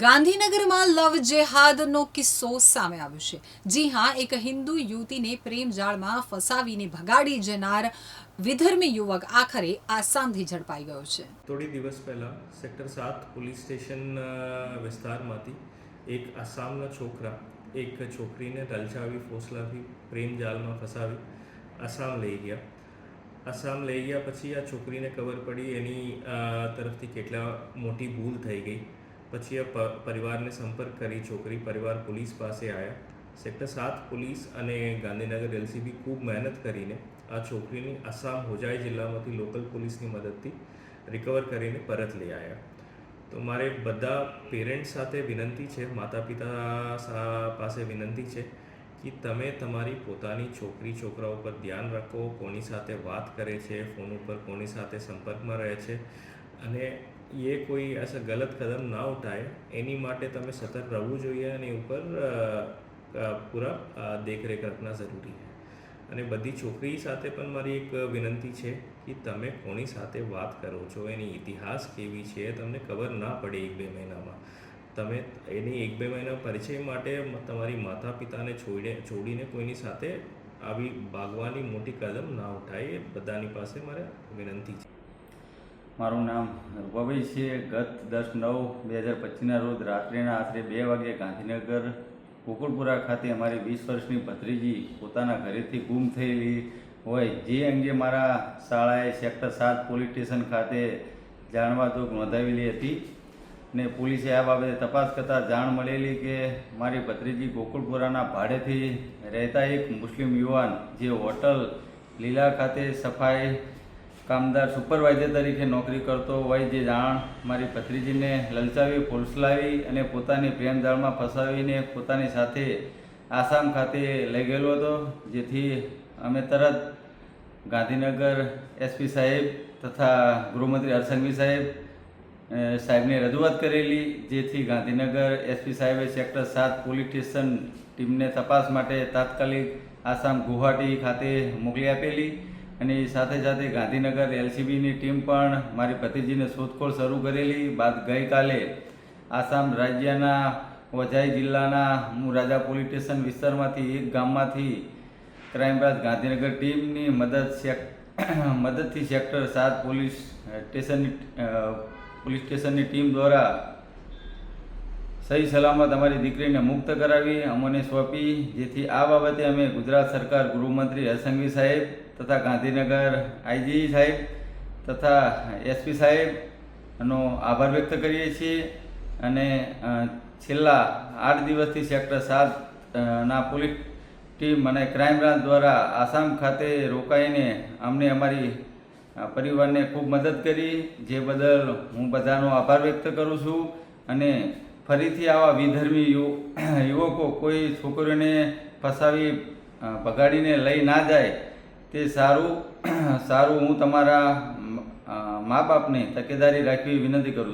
ગાંધીનગરમાં લવ જેહાદનો કિસ્સો સામે આવ્યો છે. જી હા, એક હિન્દુ યુવતીને પ્રેમ જાળમાં ફસાવીને ભગાડી જનાર વિધર્મી યુવક આખરે આસામથી ઝડપાઈ ગયો છે. થોડી દિવસ પહેલાં સેક્ટર સાત પોલીસ સ્ટેશન વિસ્તારમાંથી એક આસામના છોકરા, એક છોકરીને રલચાવી ફોસલાવી પ્રેમ જાળમાં ફસાવી આસામ લઈ ગયા. આસામ લઈ ગયા પછી આ છોકરીને ખબર પડી એની તરફથી કેટલા મોટી ભૂલ થઈ ગઈ. પછી આ પરિવારને સંપર્ક કરી છોકરી પરિવાર પોલીસ પાસે આવ્યા સેક્ટર સાત પોલીસ અને ગાંધીનગર એલસીબી ખૂબ મહેનત કરીને આ છોકરીની આસામ હોજાઈ જિલ્લામાંથી લોકલ પોલીસની મદદથી રિકવર કરીને પરત લઈ આવ્યા તો મારે બધા પેરેન્ટ્સ સાથે વિનંતી છે માતા પિતા પાસે વિનંતી છે કે તમે તમારી પોતાની છોકરી, છોકરા ઉપર ધ્યાન રાખો, કોની સાથે વાત કરે છે, ફોન ઉપર કોની સાથે સંપર્કમાં રહે છે અને એ કોઈ એસ ગલત કદમ ના ઉઠાય, એની માટે તમે સતર્ક રહેવું જોઈએ અને ઉપર પૂરા દેખરેખ રાખના જરૂરી છે. અને બધી છોકરી સાથે પણ મારી એક વિનંતી છે કે તમે કોની સાથે વાત કરો છો, એની ઇતિહાસ કેવી છે, તમને ખબર ના પડે એક બે મહિનામાં. તમે એની એક બે મહિના પરિચય માટે તમારી માતા પિતાને છોડીને છોડીને કોઈની સાથે આવી ભાગવાની મોટી કદમ ના ઉઠાય એ બધાની પાસે મારે વિનંતી છે. મારું નામ રૂપાભાઈ છે. ગત દસ નવ બે હજાર પચીસના રોજ રાત્રિના આશરે બે વાગે ગાંધીનગર ગોકુળપુરા ખાતે અમારી વીસ વર્ષની ભત્રીજી પોતાના ઘરેથી ગુમ થયેલી હોય જે અંગે મારા શાળાએ સેક્ટર સાત પોલીસ સ્ટેશન ખાતે જાણવા તો નોંધાવેલી હતી ને પોલીસે આ બાબતે તપાસ કરતાં જાણ મળેલી કે મારી ભત્રીજી ગોકુળપુરાના ભાડેથી રહેતા એક મુસ્લિમ યુવાન જે હોટલ લીલા ખાતે સફાઈ કામદાર સુપરવાઇઝર તરીકે નોકરી કરતો હોય જે જાણ મારી ભત્રીજીને લલચાવી ફોસલાવી અને પોતાની પ્રેમજાળમાં ફસાવીને પોતાની સાથે આસામ ખાતે લઈ ગયેલો હતો, જેથી અમે તરત ગાંધીનગર એસપી સાહેબ તથા ગૃહમંત્રી હરસંઘવી સાહેબ સાહેબને રજૂઆત કરેલી, જેથી ગાંધીનગર એસપી સાહેબે સેક્ટર સાત પોલીસ સ્ટેશન ટીમને તપાસ માટે તાત્કાલિક આસામ ગુવાહાટી ખાતે મોકલી આપેલી. અને એ સાથે સાથે ગાંધીનગર એલસીબીની ટીમ પણ મારી પતિજીને શોધખોળ શરૂ કરેલી. બાદ ગઈકાલે આસામ રાજ્યના વજાઈ જિલ્લાના હું રાજા પોલીસ સ્ટેશન વિસ્તારમાંથી એક ગામમાંથી ક્રાઇમ ગાંધીનગર ટીમની મદદ સેક, મદદથી સેક્ટર સાત પોલીસ સ્ટેશનની પોલીસ સ્ટેશનની ટીમ દ્વારા સહી સલામત અમારી દીકરીને મુક્ત કરાવી, અમને સોંપી. જેથી આ બાબતે અમે ગુજરાત સરકાર ગૃહમંત્રી હરસંઘવી સાહેબ તથા ગાંધીનગર આઈજી સાહેબ તથા એસપી સાહેબનો આભાર વ્યક્ત કરીએ છીએ. અને છેલ્લા આઠ દિવસથી સેક્ટર સાત ના પોલીસ ટીમ અને ક્રાઇમ બ્રાન્ચ દ્વારા આસામ ખાતે રોકાઈને અમને અમારી પરિવારને ખૂબ મદદ કરી. જે બદલ હું બધાનો આભાર વ્યક્ત કરું છું. અને ફરીથી આવા વિધર્મી યુવકો કોઈ છોકરીઓને ફસાવી ભગાડીને લઈ ના જાય, તે સારું સારું હું તમારા મા બાપને તકેદારી રાખવી વિનંતી કરું